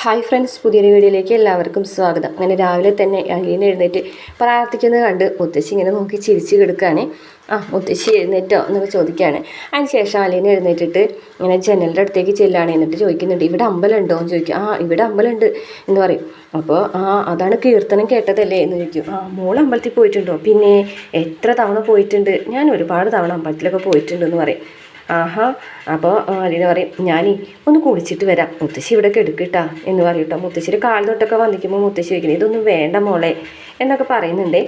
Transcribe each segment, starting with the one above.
Hi friends പുതിയൊരു വീഡിയോയിലേക്ക് എല്ലാവർക്കും സ്വാഗതം. അങ്ങനെ രാവിലെ തന്നെ അലീന എഴുന്നേറ്റ് പ്രാർത്ഥിക്കുന്നത് കണ്ട് മുത്തശ്ശി ഇങ്ങനെ നോക്കി ചിരിച്ചു കിടക്കുകയാണ്. ആ മുത്തശ്ശി എഴുന്നേറ്റോ എന്നൊക്കെ ചോദിക്കുകയാണ്. അതിന് ശേഷം അലീന എഴുന്നേറ്റിട്ട് ഇങ്ങനെ ജനലിന്റെ അടുത്തേക്ക് ചെല്ലുകയാണ്. എന്നിട്ട് ചോദിക്കുന്നുണ്ട് ഇവിടെ അമ്പലമുണ്ടോ? എന്ന് ചോദിക്കും. ആ ഇവിടെ അമ്പലമുണ്ട് എന്ന് പറയും. അപ്പോൾ ആ അതാണ് കീർത്തനം കേട്ടതല്ലേ? എന്ന് ചോദിക്കും. ആ മോൾ അമ്പലത്തിൽ പോയിട്ടുണ്ടോ? പിന്നെ എത്ര തവണ പോയിട്ടുണ്ട്? ഞാൻ ഒരുപാട് തവണ അമ്പലത്തിലൊക്കെ പോയിട്ടുണ്ട് എന്ന് പറയും. ആഹാ അപ്പോൾ അലീന പറയും ഞാനീ ഒന്ന് കുളിച്ചിട്ട് വരാം. മുത്തശ്ശി ഇവിടെ കെടുക്കിട്ടാ എന്ന് പറയും കേട്ടോ മുത്തശ്ശിയുടെ കാൽ തൊട്ടൊക്കെ വന്നിക്കുമ്പോൾ മുത്തശ്ശി വയ്ക്കുന്നത് ഇതൊന്നും വേണ്ട മോളെ എന്നൊക്കെ പറയുന്നുണ്ടേ.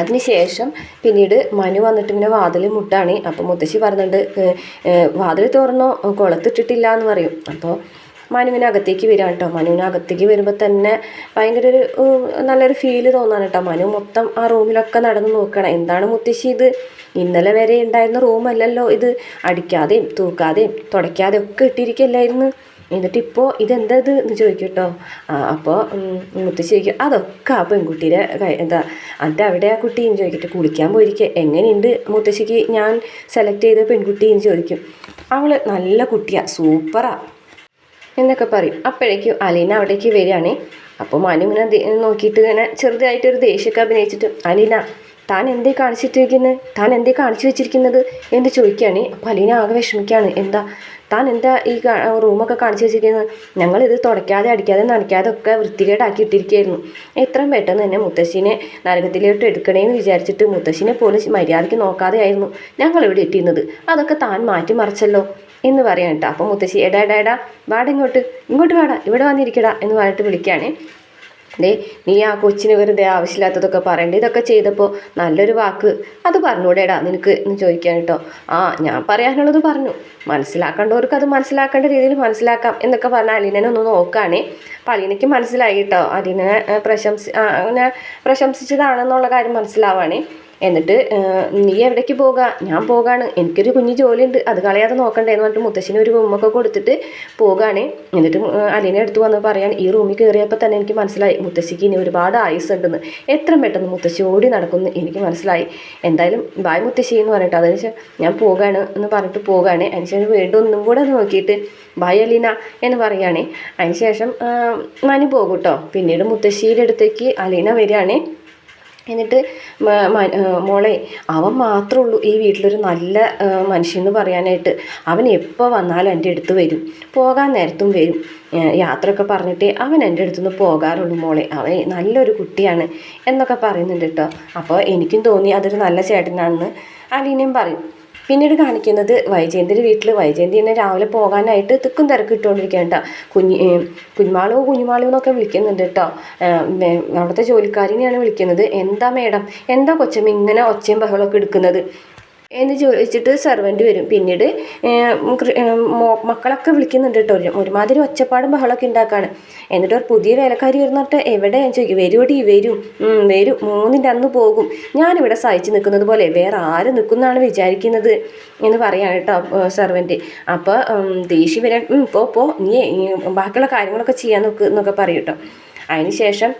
അതിനുശേഷം പിന്നീട് മനു വന്നിട്ട് ഇങ്ങനെ വാതിൽ മുട്ടാണ്. അപ്പോൾ മുത്തശ്ശി പറഞ്ഞിട്ട് വാതിൽ തുറന്നോ? കുളത്തിട്ടിട്ടില്ല എന്ന് പറയും. അപ്പോൾ മനുവിന് അകത്തേക്ക് വരികയാണ് കേട്ടോ. മനുവിന് അകത്തേക്ക് വരുമ്പോൾ തന്നെ ഭയങ്കര ഒരു നല്ലൊരു ഫീൽ തോന്നാണ് കേട്ടോ. മനു മൊത്തം ആ റൂമിലൊക്കെ നടന്ന് നോക്കണം എന്താണ് മുത്തശ്ശി ഇത്? ഇന്നലെ വരെ ഉണ്ടായിരുന്ന റൂമല്ലല്ലോ ഇത്. അടിക്കാതെയും തൂക്കാതെയും തുടയ്ക്കാതെയും ഒക്കെ ഇട്ടിരിക്കല്ലായിരുന്നു. എന്നിട്ട് ഇപ്പോൾ ഇതെന്താ ഇത് എന്ന് ചോദിക്കും കേട്ടോ. അപ്പോൾ മുത്തശ്ശി ചോദിക്കും അതൊക്കെ ആ പെൺകുട്ടിയുടെ എന്താ എന്നിട്ട് അവിടെ ആ കുട്ടി? എന്ന് ചോദിക്കട്ടെ. കുളിക്കാൻ പോയിരിക്കുക എങ്ങനെയുണ്ട് മുത്തശ്ശിക്ക്? ഞാൻ സെലക്ട് ചെയ്ത പെൺകുട്ടി? എന്ന് ചോദിക്കും. അവൾ നല്ല കുട്ടിയാണ് സൂപ്പറാണ് എന്നൊക്കെ പറയും. അപ്പോഴേക്കും അലീന അവിടേക്ക് വരികയാണ്. അപ്പോൾ മനു ഇങ്ങനെ നോക്കിയിട്ട് ഇങ്ങനെ ചെറുതായിട്ടൊരു ദേഷ്യമൊക്കെ അഭിനയിച്ചിട്ട് അലീന താൻ എന്തേ കാണിച്ചിട്ടിരിക്കുന്നത് താൻ എന്തേ കാണിച്ചു വെച്ചിരിക്കുന്നത്? എന്ന് ചോദിക്കുകയാണ്. അപ്പോൾ അലീന ആകെ വിഷമിക്കുകയാണ്. എന്താ താൻ എന്താ ഈ റൂമൊക്കെ കാണിച്ചു വെച്ചിരിക്കുന്നത് ഞങ്ങളിത് തുടയ്ക്കാതെ അടിക്കാതെ നനയ്ക്കാതെ ഒക്കെ വൃത്തികേടാക്കി ഇട്ടിരിക്കുകയായിരുന്നു. എത്രയും പെട്ടെന്ന് തന്നെ മുത്തശ്ശിനെ നരകത്തിലോട്ട് എടുക്കണേന്ന് വിചാരിച്ചിട്ട് മുത്തശ്ശിനെ പോലും മര്യാദയ്ക്ക് നോക്കാതെ ആയിരുന്നു ഞങ്ങൾ ഇവിടെ ഇട്ടിരുന്നത് അതൊക്കെ താൻ മാറ്റിമറിച്ചല്ലോ. എന്ന് പറയാൻ കേട്ടോ. അപ്പം മുത്തശ്ശി എടാ എടാ എടാ വാടാ ഇങ്ങോട്ട്. ഇങ്ങോട്ട് വാടാ. ഇവിടെ വന്നിരിക്കടാ എന്ന് പറഞ്ഞിട്ട് വിളിക്കുകയാണ് ദേ നീ ആ കൊച്ചിന് വെറുതെ ആവശ്യമില്ലാത്തതൊക്കെ പറയണ്ട. ഇതൊക്കെ ചെയ്തപ്പോൾ നല്ലൊരു വാക്ക്. അത് പറഞ്ഞൂടേടാ നിനക്ക് എന്ന് ചോദിക്കാൻ കേട്ടോ. ആ ഞാൻ പറയാനുള്ളത് പറഞ്ഞു. മനസ്സിലാക്കേണ്ടവർക്ക് അത് മനസ്സിലാക്കേണ്ട രീതിയിൽ മനസ്സിലാക്കാം എന്നൊക്കെ പറഞ്ഞ അലീനനെ നോക്കുകയാണേ അപ്പം അലീനയ്ക്ക് മനസ്സിലായി കേട്ടോ. പ്രശംസി അങ്ങനെ പ്രശംസിച്ചതാണെന്നുള്ള കാര്യം മനസ്സിലാവാണേ. എന്നിട്ട് നീ എവിടേക്ക് പോകാം? ഞാൻ പോകാണ്. എനിക്കൊരു കുഞ്ഞു ജോലിയുണ്ട്. അത് കളയാതെ നോക്കണ്ടേ എന്ന് പറഞ്ഞിട്ട് മുത്തശ്ശിന് ഒരു റൂമൊക്കെ കൊടുത്തിട്ട് പോകാണ്. എന്നിട്ട് അലീനെ എടുത്തു വന്ന് പറയാൻ ഈ റൂമിൽ കയറിയപ്പോൾ തന്നെ എനിക്ക് മനസ്സിലായി. മുത്തശ്ശിക്ക് ഇനി ഒരുപാട് ആയുസ് ഉണ്ടെന്ന് എത്രയും പെട്ടെന്ന് മുത്തശ്ശി ഓടി നടക്കുന്നു എനിക്ക് മനസ്സിലായി. എന്തായാലും ബായ് മുത്തശ്ശി എന്ന് പറഞ്ഞിട്ട്. അതിനുശേഷം ഞാൻ പോകാണ് എന്ന് പറഞ്ഞിട്ട് പോകാണ്. അതിനുശേഷം വീണ്ടും ഒന്നും കൂടെ നോക്കിയിട്ട് ബായ് അലീന എന്ന് പറയുകയാണേ അതിനുശേഷം ശേഷം മനു പോകും കേട്ടോ പിന്നീട് മുത്തശ്ശിയുടെ അടുത്തേക്ക് അലീന വരികയാണേ. എന്നിട്ട് മോളെ അവൻ മാത്രമേ ഉള്ളൂ ഈ വീട്ടിലൊരു നല്ല മനുഷ്യൻ എന്ന് പറയാനായിട്ട്. അവൻ എപ്പോൾ വന്നാലും എന്റെ അടുത്ത് വരും. പോകാൻ നേരത്തും വരും. യാത്രയൊക്കെ പറഞ്ഞിട്ട് അവൻ എന്റെ അടുത്തുനിന്ന് പോകാറുള്ളൂ മോളെ. അവൻ നല്ലൊരു കുട്ടിയാണ് എന്നൊക്കെ പറയുന്നുണ്ട് കേട്ടോ. അപ്പോൾ എനിക്കും തോന്നി അതൊരു നല്ല ചേട്ടനാണെന്ന് അലീനയും പറയും. പിന്നീട് കാണിക്കുന്നത് വൈജയന്തിന്റെ വീട്ടിൽ വൈജയന്തി തന്നെ രാവിലെ പോകാനായിട്ട് തിക്കും തിരക്ക് ഇട്ടുകൊണ്ടിരിക്കുകയാണ് കേട്ടോ. കുഞ്ഞ് കുഞ്ഞുമാളോ കുഞ്ഞുമാളോ എന്നൊക്കെ വിളിക്കുന്നുണ്ട് കേട്ടോ. അവിടുത്തെ ജോലിക്കാരിനെയാണ് വിളിക്കുന്നത്. എന്താ മേഡം? എന്താ കൊച്ചമ്മ ഇങ്ങനെ ഒച്ചയും ബഹളമൊക്കെ എടുക്കുന്നത്? എന്ന് ചോദിച്ചിട്ട് സെർവന്റ് വരും. പിന്നീട് മക്കളൊക്കെ വിളിക്കുന്നുണ്ട് കേട്ടോ ഒരു- ഒരുമാതിരി ഒച്ചപ്പാടും ബഹളമൊക്കെ ഉണ്ടാക്കാണ് എന്നിട്ട് ഒരു പുതിയ വേലക്കാരി വരുന്നിട്ട് എവിടെ? ഞാൻ ചോദിക്കും വരുവടി വരും. വരും. മൂന്നിന്റെ അന്ന് പോകും. ഞാനിവിടെ സഹിച്ച് നിൽക്കുന്നത് പോലെ വേറെ ആര് നിൽക്കുന്നതാണ് വിചാരിക്കുന്നത്? എന്ന് പറയാണ് കേട്ടോ സെർവന്റ് അപ്പോൾ ദേഷ്യം വരാൻ പോ പോ. നീ ബാക്കിയുള്ള കാര്യങ്ങളൊക്കെ ചെയ്യാൻ നോക്ക് എന്നൊക്കെ പറയും കേട്ടോ അതിനുശേഷം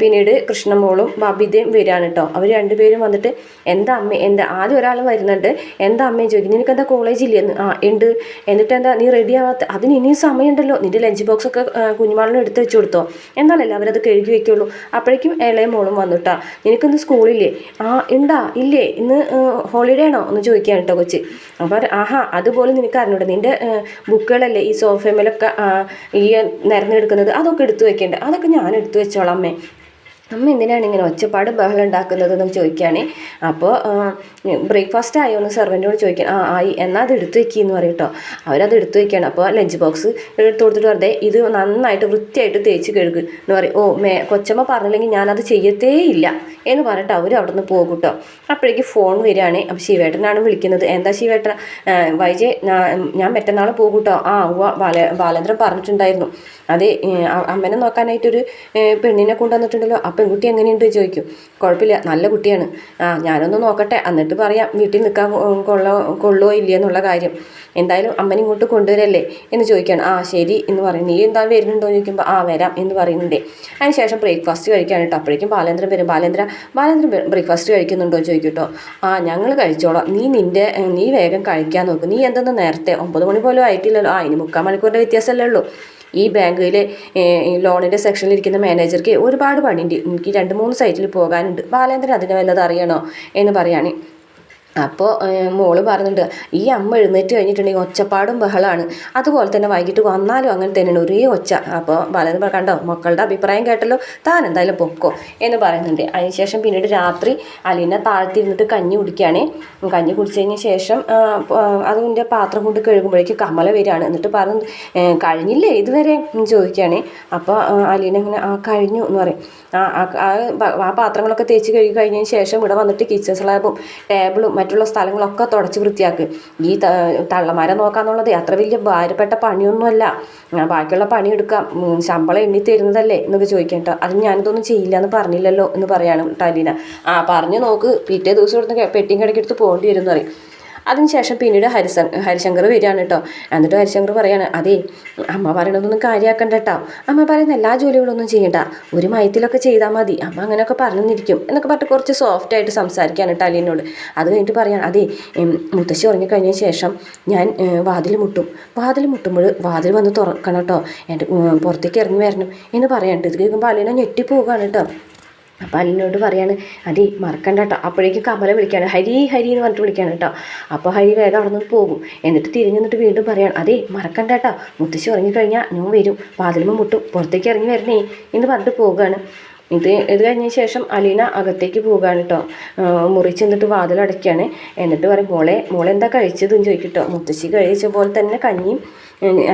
പിന്നീട് കൃഷ്ണമോളും ബബിതയും വരികയാണ് കേട്ടോ അവർ രണ്ടുപേരും വന്നിട്ട് എന്താ അമ്മ എന്താ ആദ്യം ഒരാൾ വരുന്നുണ്ട്. എന്താ അമ്മയും ചോദിക്കും നിനക്ക് എന്താ കോളേജ് ഇല്ലെന്ന് ആ ഉണ്ട്. എന്നിട്ട് എന്താ നീ റെഡി ആവാത്ത അതിന് ഇനിയും സമയമുണ്ടല്ലോ. നിന്റെ ലഞ്ച് ബോക്സ് ഒക്കെ കുഞ്ഞുമാളിന് എടുത്ത് വെച്ച് കൊടുത്തോ. എന്നാലല്ലേ അവരത് കഴുകി വെക്കുള്ളൂ. അപ്പോഴേക്കും ഇളയ മോളും വന്നുട്ടാ നിനക്കിന്ന് സ്കൂളില്ലേ ആ ഉണ്ടാ ഇല്ലേ. ഇന്ന് ഹോളിഡേ ആണോ? എന്ന് ചോദിക്കാൻ കേട്ടോ കൊച്ചി. അപ്പോൾ ആഹാ അതുപോലെ നിനക്ക് അറിഞ്ഞൂടെ. നിന്റെ ബുക്കുകളല്ലേ ഈ സോഫയമേലൊക്കെ ആ, ഈ നിരന്നെടുക്കുന്നത്? അതൊക്കെ എടുത്തു വെക്കേണ്ടത് അതൊക്കെ ഞാൻ എടുത്തു വെച്ചോളാം അമ്മേ എന്തിനാണ് ഇങ്ങനെ ഒച്ചപ്പാട് ബഹളം ഉണ്ടാക്കുന്നത് എന്ന് ചോദിക്കുകയാണ് അപ്പോൾ ബ്രേക്ക്ഫാസ്റ്റ് ആയോ എന്ന് സെർവന്റോട് ചോദിക്കാൻ ആ ആയി എന്നാൽ അത് എടുത്തു വെക്കി എന്ന് പറയും കേട്ടോ. അവരത് എടുത്തു വെക്കുകയാണ് അപ്പോൾ ലഞ്ച് ബോക്സ് എടുത്തു കൊടുത്തിട്ട് വെറുതെ ഇത് നന്നായിട്ട് വൃത്തിയായിട്ട് തേച്ച് കഴുകു എന്ന് പറയും. ഓ മേ കൊച്ചമ്മ പറഞ്ഞില്ലെങ്കിൽ ഞാനത് ചെയ്യത്തേ ഇല്ല എന്ന് പറഞ്ഞിട്ട് അവർ അവിടെ നിന്ന് പോകും കേട്ടോ. അപ്പോഴേക്ക് ഫോൺ വരികയാണ്. അപ്പോൾ ശിവേട്ടനാണ് വിളിക്കുന്നത്. എന്താ ശിവേട്ടൻ വൈജയ് ഞാൻ മറ്റന്നാൾ പോകും കേട്ടോ. ആ ഉവ്വ ബാല ബാലേന്ദ്രൻ പറഞ്ഞിട്ടുണ്ടായിരുന്നു. അതെ അമ്മനെ നോക്കാനായിട്ടൊരു പെണ്ണിനെ കൊണ്ടുവന്നിട്ടുണ്ടല്ലോ. ആ പെൺകുട്ടി എങ്ങനെയുണ്ട് ചോദിക്കും. കുഴപ്പമില്ല നല്ല കുട്ടിയാണ്. ആ ഞാനൊന്ന് നോക്കട്ടെ എന്നിട്ട് പറയാം വീട്ടിൽ നിൽക്കാൻ കൊള്ളോ കൊള്ളോ ഇല്ലയോ എന്നുള്ള കാര്യം. എന്തായാലും അമ്മനെ ഇങ്ങോട്ട് കൊണ്ടുവരല്ലേ എന്ന് ചോദിക്കുകയാണ്. ആ ശരി എന്ന് പറയും. നീ എന്താ വരുന്നുണ്ടോ എന്ന് ചോദിക്കുമ്പോൾ ആ വരാം എന്ന് പറയുന്നുണ്ട്. അതിന് ശേഷം ബ്രേക്ക്ഫാസ്റ്റ് കഴിക്കാൻ കേട്ടോ അപ്പോഴേക്കും ബാലേന്ദ്രൻ വരും. ബാലേന്ദ്ര ബാലേന്ദ്രൻ ബ്രേക്ക്ഫാസ്റ്റ് കഴിക്കുന്നുണ്ടോ എന്ന് ചോദിക്കട്ടോ ആ ഞങ്ങൾ കഴിച്ചോളാം. നീ നിന്റെ നീ വേഗം കഴിക്കാൻ നോക്കും. നീ എന്തെന്ന് നേരത്തെ ഒമ്പത് മണി പോലും ആയിട്ടില്ലല്ലോ. ആ ഇനി മുക്കാൽ മണിക്കൂറിന്റെ വ്യത്യാസമല്ലേ ഉള്ളൂ. ഈ ബാങ്കിലെ ലോണിന്റെ സെക്ഷനിൽ ഇരിക്കുന്ന മാനേജർക്ക് ഒരുപാട് പണിയുണ്ട്. എനിക്ക് രണ്ട് മൂന്ന് സൈറ്റിൽ പോകാനുണ്ട്. ബാലേന്ദ്രൻ അതിനെ വല്ലത് അറിയണോ എന്ന് പറയാണ്. അപ്പോൾ മോൾ പറയുന്നുണ്ട് ഈ അമ്മ എഴുന്നേറ്റ് കഴിഞ്ഞിട്ടുണ്ടെങ്കിൽ ഒച്ചപ്പാടും ബഹളമാണ് അതുപോലെ തന്നെ വൈകിട്ട് വന്നാലും അങ്ങനെ തന്നെയാണ് ഒരേ ഒച്ച. അപ്പോൾ ബാലൻ കണ്ടോ മക്കളുടെ അഭിപ്രായം കേട്ടല്ലോ. താൻ എന്തായാലും പൊക്കോ. എന്ന് പറയുന്നുണ്ട്. അതിനുശേഷം പിന്നീട് രാത്രി അലീനെ താഴ്ത്തിരുന്നിട്ട് കഞ്ഞി കുടിക്കുകയാണ്. കഞ്ഞി കുടിച്ചതിന് ശേഷം അതിന്റെ പാത്രം കൊണ്ട് കഴുകുമ്പോഴേക്ക് കമല വരികയാണ്. എന്നിട്ട് പറഞ്ഞു കഴിഞ്ഞില്ലേ ഇതുവരെ? ചോദിക്കുകയാണ്. അപ്പോൾ അലീന ഇങ്ങനെ ആ കഴിഞ്ഞു എന്ന് പറയും. ആ ആ പാത്രങ്ങളൊക്കെ തേച്ച് കഴുകി കഴിഞ്ഞതിന് ശേഷം ഇവിടെ വന്നിട്ട് കിച്ചൺ സ്ലാബും ടേബിളും മറ്റുള്ള സ്ഥലങ്ങളൊക്കെ തുടച്ച് വൃത്തിയാക്ക്. ഈ തള്ളമാരെ നോക്കാന്നുള്ളത് അത്ര വലിയ ഭാരപ്പെട്ട പണിയൊന്നുമല്ല. ഞാൻ ബാക്കിയുള്ള പണി എടുക്കാം. ശമ്പളം എണ്ണി തരുന്നതല്ലേ എന്നൊക്കെ ചോദിക്കാം കേട്ടോ അത് ഞാനിതൊന്നും ചെയ്യില്ല എന്ന് പറഞ്ഞില്ലല്ലോ എന്ന് പറയാണ് ടലീന. ആ പറഞ്ഞു നോക്ക്. പിറ്റേ ദിവസം ഇവിടുന്ന് പെട്ടിയും കിടക്കെടുത്ത് പോകേണ്ടി വരും എന്ന് പറയും. അതിനുശേഷം പിന്നീട് ഹരിശ ഹരിശങ്കർ വരികയാണ് കേട്ടോ. എന്നിട്ട് ഹരിശങ്കർ പറയാണ് അതേ അമ്മ പറയണതൊന്നും കാര്യമാക്കണ്ട കേട്ടോ അമ്മ പറയുന്ന എല്ലാ ജോലികളൊന്നും ചെയ്യണ്ട. ഒരു മയത്തിലൊക്കെ ചെയ്താൽ മതി. അമ്മ അങ്ങനെയൊക്കെ പറഞ്ഞിരിക്കും. എന്നൊക്കെ പറഞ്ഞിട്ട് കുറച്ച് സോഫ്റ്റ് ആയിട്ട് കേട്ടോ അലീനോട്. അത് കഴിഞ്ഞിട്ട് പറയാണ് അതേ മുത്തശ്ശി ഉറങ്ങിക്കഴിഞ്ഞ ശേഷം ഞാൻ വാതിൽ മുട്ടും. വാതിൽ മുട്ടുമ്പോൾ വാതിൽ വന്ന് തുറക്കണം കേട്ടോ. എന്റെ പുറത്തേക്ക് ഇറങ്ങി വരണം. എന്ന് പറയാനുണ്ട് ഇത് കേൾക്കുമ്പോൾ അലീന ഞെട്ടിപ്പോവുകയാണ് കേട്ടോ. അപ്പോൾ അനിലിനോട് പറയാണ് അതി മറക്കണ്ട കേട്ടോ അപ്പോഴേക്കും കമല വിളിക്കുകയാണ് ഹരി ഹരി എന്ന് പറഞ്ഞിട്ട് വിളിക്കുകയാണ് കേട്ടോ അപ്പോൾ ഹരി വേഗം അവിടെ നിന്ന് പോകും. എന്നിട്ട് തിരിഞ്ഞു നിന്നിട്ട് വീണ്ടും പറയാണ് അതേ മറക്കണ്ട കേട്ടോ മുത്തശ്ശി ഉറങ്ങിക്കഴിഞ്ഞാൽ ഞാൻ വരും. വാതിലുമ്പോൾ മുട്ടും പുറത്തേക്ക് ഇറങ്ങി വരണേ എന്ന് പറഞ്ഞിട്ട് പോവുകയാണ് ഇത് ഇത് കഴിഞ്ഞ ശേഷം അലീന അകത്തേക്ക് പോവുകയാണ് കേട്ടോ മുറി എന്നിട്ട് വാതിലടയ്ക്കുകയാണ് എന്നിട്ട് പറയും മോളെ മോളെന്താ കഴിച്ചതെന്ന് ചോദിക്കട്ടോ മുത്തശ്ശി കഴിച്ച പോലെ തന്നെ കഞ്ഞിയും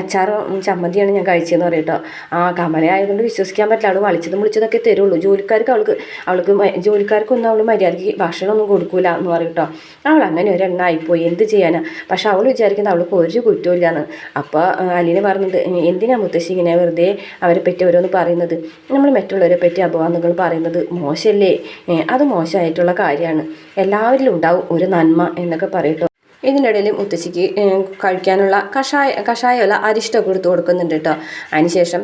അച്ചാറും ചമ്മന്തിയാണ് ഞാൻ കഴിച്ചതെന്ന് പറയും കേട്ടോ ആ കമല ആയതുകൊണ്ട് വിശ്വസിക്കാൻ പറ്റില്ല. അവൾ വളിച്ചതും വിളിച്ചതൊക്കെ തരുള്ളൂ. ജോലിക്കാർക്ക് അവൾക്ക് അവൾക്ക് ജോലിക്കാർക്കൊന്നും അവൾ മര്യാദയ്ക്ക് ഭക്ഷണമൊന്നും കൊടുക്കൂല എന്ന് പറയും കേട്ടോ അവൾ അങ്ങനെ ഒരെണ്ണായിപ്പോയി എന്ത് ചെയ്യാനാ? പക്ഷെ അവൾ വിചാരിക്കുന്നത് അവൾക്ക് ഒരു കുറ്റമില്ലാന്ന് അപ്പോൾ അലീന പറഞ്ഞിട്ട് എന്തിനാ മുത്തശ്ശി ഇങ്ങനെ വെറുതെ അവരെ പറ്റി ഓരോന്ന് പറയുന്നത്? നമ്മൾ മറ്റുള്ളവരെ പറ്റി അപവാദങ്ങൾ പറയുന്നത് മോശമല്ലേ? അത് മോശമായിട്ടുള്ള കാര്യമാണ്. എല്ലാവരിലും ഉണ്ടാവും ഒരു നന്മ എന്നൊക്കെ പറയട്ടോ. ഇതിനിടയിൽ മുത്തശ്ശിക്ക് കഴിക്കാനുള്ള കഷായ കഷായമല്ല അരിഷ്ടമൊക്കെ കൊടുത്ത് കൊടുക്കുന്നുണ്ട് കേട്ടോ. അതിനുശേഷം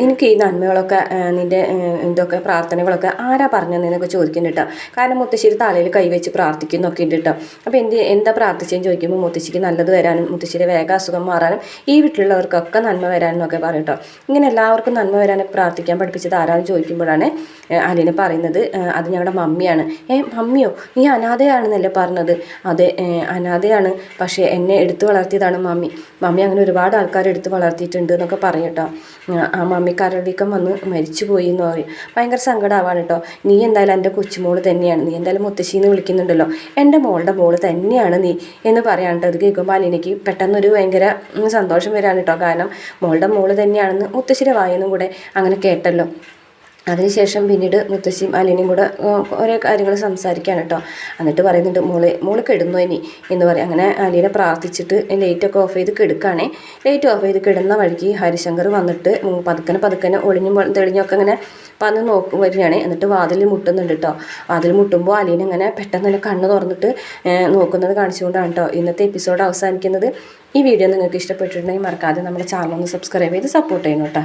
നിനക്ക് ഈ നന്മകളൊക്കെ നിന്റെ എന്തൊക്കെ പ്രാർത്ഥനകളൊക്കെ ആരാ പറഞ്ഞതെന്നൊക്കെ ചോദിക്കുന്നുണ്ട് കേട്ടോ. കാരണം മുത്തശ്ശിയുടെ തലയിൽ കൈവച്ച് പ്രാർത്ഥിക്കുന്നൊക്കെ ഉണ്ട് കേട്ടോ. അപ്പോൾ എന്ത് എന്താ പ്രാർത്ഥിച്ചതെന്ന് ചോദിക്കുമ്പോൾ മുത്തശ്ശിക്ക് നല്ലത് വരാനും മുത്തശ്ശിയുടെ വേഗ അസുഖം മാറാനും ഈ വീട്ടിലുള്ളവർക്കൊക്കെ നന്മ വരാനും ഒക്കെ പറയും കേട്ടോ. ഇങ്ങനെ എല്ലാവർക്കും നന്മ വരാനൊക്കെ പ്രാർത്ഥിക്കാൻ പഠിപ്പിച്ചത് ആരാന്ന് ചോദിക്കുമ്പോഴാണ് അലീന പറയുന്നത്. അത് ഞങ്ങളുടെ മമ്മിയാണ്. ഏ മമ്മിയോ നീ അനാഥയാണെന്നല്ലേ പറഞ്ഞത്? അതെ അനാഥ അനാഥയാണ് പക്ഷേ എന്നെ എടുത്തു വളർത്തിയതാണ് മമ്മി. മമ്മി അങ്ങനെ ഒരുപാട് ആൾക്കാർ എടുത്ത് വളർത്തിയിട്ടുണ്ട് എന്നൊക്കെ പറയും കേട്ടോ. ആ മമ്മി കരളീക്കം വന്ന് മരിച്ചു പോയി എന്ന് പറയും. ഭയങ്കര സങ്കടമാവാണ് കേട്ടോ. നീ എന്തായാലും എന്റെ കൊച്ചുമോൾ തന്നെയാണ്. നീ എന്തായാലും മുത്തശ്ശീന്ന് വിളിക്കുന്നുണ്ടല്ലോ. എന്റെ മോളുടെ മോൾ തന്നെയാണ് നീ എന്ന് പറയാൻ കേട്ടോ അത് കേൾക്കുമ്പോൾ അലിനിക്ക് പെട്ടെന്നൊരു ഭയങ്കര സന്തോഷം വരാണ് കേട്ടോ. കാരണം മോളുടെ മോൾ തന്നെയാണെന്ന് മുത്തശ്ശിയുടെ വായെന്നും കൂടെ അങ്ങനെ കേട്ടല്ലോ. അതിനുശേഷം പിന്നീട് മുത്തശ്ശിയും അലിനും കൂടെ ഓരോ കാര്യങ്ങൾ സംസാരിക്കുകയാണ് കേട്ടോ എന്നിട്ട് പറയുന്നുണ്ട് മോൾ മോൾ കിടന്നു ഇനി? എന്ന് പറയും. അങ്ങനെ അലീനെ പ്രാർത്ഥിച്ചിട്ട് ലൈറ്റൊക്കെ ഓഫ് ചെയ്ത് കിടക്കുകയാണേ ലൈറ്റ് ഓഫ് ചെയ്ത് കിടന്ന വഴിക്ക് ഹരിശങ്കർ വന്നിട്ട് പതുക്കനെ പതുക്കനെ ഒളിഞ്ഞും തെളിഞ്ഞൊക്കെ അങ്ങനെ വന്ന് നോക്കും വരികയാണ്. എന്നിട്ട് വാതിൽ മുട്ടുന്നുണ്ട് കേട്ടോ വാതിൽ മുട്ടുമ്പോൾ അലീന ഇങ്ങനെ പെട്ടെന്ന് തന്നെ കണ്ണ് തുറന്നിട്ട് നോക്കുന്നത് കാണിച്ചുകൊണ്ടാണ് കേട്ടോ ഇന്നത്തെ എപ്പിസോഡ് അവസാനിക്കുന്നത്. ഈ വീഡിയോ നിങ്ങൾക്ക് ഇഷ്ടപ്പെട്ടിട്ടുണ്ടെങ്കിൽ മറക്കാതെ നമ്മുടെ ചാനൽ ഒന്ന് സബ്സ്ക്രൈബ് ചെയ്ത് സപ്പോർട്ട് ചെയ്യണം കേട്ടോ